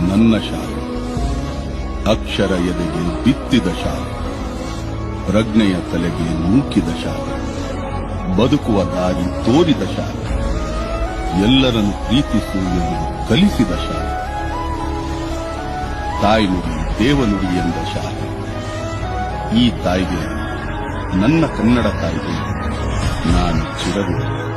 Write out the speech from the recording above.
ನನ್ನ ಶಾಲೆ. ಅಕ್ಷರ ಎದೆಗೆ ಬಿತ್ತಿದ ಶಾಲೆ. ಪ್ರಜ್ಞೆಯ ತಲೆಗೆ ನೂಕಿದ ಶಾಲೆ. ಬದುಕುವ ದಾರಿ ತೋರಿದ ಶಾಲೆ. ಎಲ್ಲರನ್ನು ಪ್ರೀತಿಸು ಎಂದು ಕಲಿಸಿದ ಶಾಲೆ. ತಾಯ್ನುಡಿ, ದೇವನುಡಿ ಎಂದ ಶಾಲೆ. ಈ ತಾಯಿಗೆ ನನ್ನ ಕನ್ನಡ ತಾಯಿಗೆ ನಾನು ಚಿರಋಣಿ